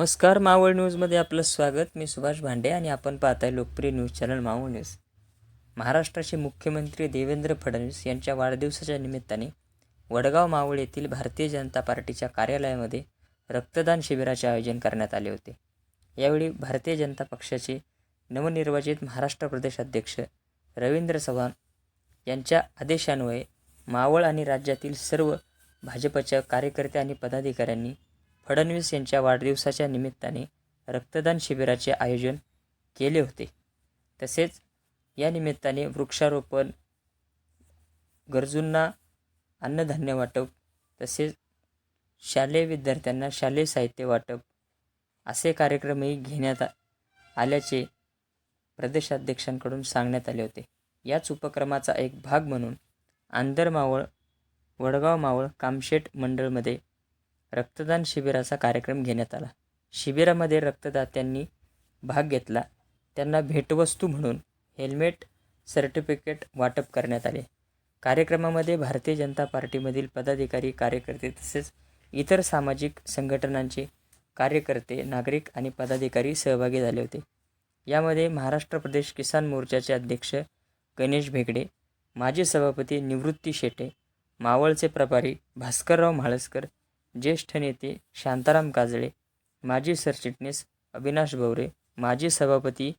नमस्कार मावळ न्यूजमध्ये आपलं स्वागत. मी सुभाष भांडे आणि आपण पाहत आहे लोकप्रिय न्यूज चॅनल मावळ न्यूज. महाराष्ट्राचे मुख्यमंत्री देवेंद्र फडणवीस यांच्या वाढदिवसाच्या निमित्ताने वडगाव मावळ येथील भारतीय जनता पार्टीच्या कार्यालयामध्ये रक्तदान शिबिराचे आयोजन करण्यात आले होते. यावेळी भारतीय जनता पक्षाचे नवनिर्वाचित महाराष्ट्र प्रदेश अध्यक्ष रवींद्र चव्हाण यांच्या आदेशान्वये मावळ आणि राज्यातील सर्व भाजपच्या कार्यकर्ते आणि पदाधिकाऱ्यांनी फडणवीस यांच्या वाढदिवसाच्या निमित्ताने रक्तदान शिबिराचे आयोजन केले होते. तसेच या निमित्ताने वृक्षारोपण गरजूंना अन्नधान्य वाटप तसेच शालेय विद्यार्थ्यांना शालेय साहित्य वाटप असे कार्यक्रमही घेण्यात आ- आल्याचे प्रदेशाध्यक्षांकडून सांगण्यात आले होते. याच उपक्रमाचा एक भाग म्हणून आंदर मावळ वडगाव मावळ कामशेट मंडळमध्ये रक्तदान शिबिराचा कार्यक्रम घेण्यात आला. शिबिरामध्ये रक्तदात्यांनी भाग घेतला. त्यांना भेटवस्तू म्हणून हेल्मेट सर्टिफिकेट वाटप करण्यात आले. कार्यक्रमामध्ये भारतीय जनता पार्टीमधील पदाधिकारी कार्यकर्ते तसेच इतर सामाजिक संघटनांचे कार्यकर्ते नागरिक आणि पदाधिकारी सहभागी झाले होते. यामध्ये महाराष्ट्र प्रदेश किसान मोर्चाचे अध्यक्ष गणेश भेगडे माजी सभापती निवृत्ती शेटे मावळचे प्रभारी भास्करराव म्हाळसकर ज्येष्ठ नेते शांताराम काजळे माजी सरचिटणीस अविनाश भवरे माजी सभापती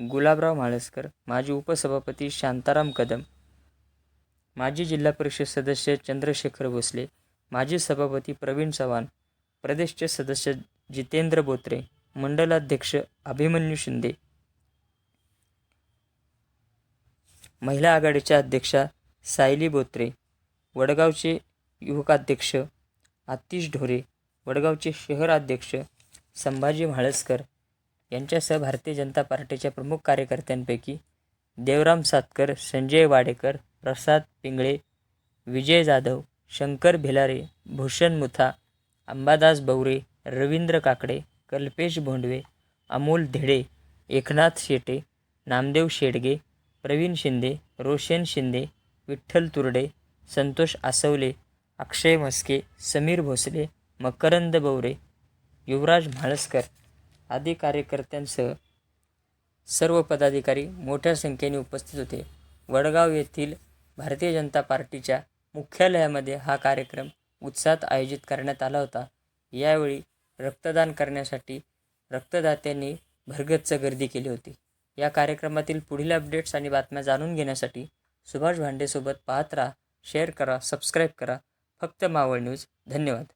गुलाबराव म्हाळसकर माजी उपसभापती शांताराम कदम माजी जिल्हा परिषद सदस्य चंद्रशेखर भोसले माजी सभापती प्रवीण चव्हाण प्रदेशचे सदस्य जितेंद्र बोत्रे मंडलाध्यक्ष अभिमन्यू शिंदे महिला आघाडीच्या अध्यक्षा सायली बोत्रे वडगावचे युवकाध्यक्ष आतिश ढोरे वडगावचे शहर अध्यक्ष संभाजी म्हाळसकर यांच्यासह भारतीय जनता पार्टीच्या प्रमुख कार्यकर्त्यांपैकी देवराम सातकर संजय वाडेकर प्रसाद पिंगळे विजय जाधव शंकर भिलारे भूषण मुथा अंबादास बवरे रवींद्र काकडे कल्पेश भोंडवे अमोल धेडे एकनाथ शेटे नामदेव शेडगे प्रवीण शिंदे रोशन शिंदे विठ्ठल तुरडे संतोष आसवले अक्षय मस्के समीर भोसले मकरंद बवरे युवराज म्हाळसकर आदी कार्यकर्त्यांसह सर्व पदाधिकारी मोठ्या संख्येने उपस्थित होते. वडगाव येथील भारतीय जनता पार्टीच्या मुख्यालयामध्ये हा कार्यक्रम उत्साहात आयोजित करण्यात आला होता. यावेळी रक्तदान करण्यासाठी रक्तदात्यांनी भरगच्च गर्दी केली होती. या कार्यक्रमातील पुढील अपडेट्स आणि बातम्या जाणून घेण्यासाठी सुभाष भांडेसोबत पाहत राहा शेअर करा सबस्क्राईब करा फक्त मावळ न्यूज. धन्यवाद.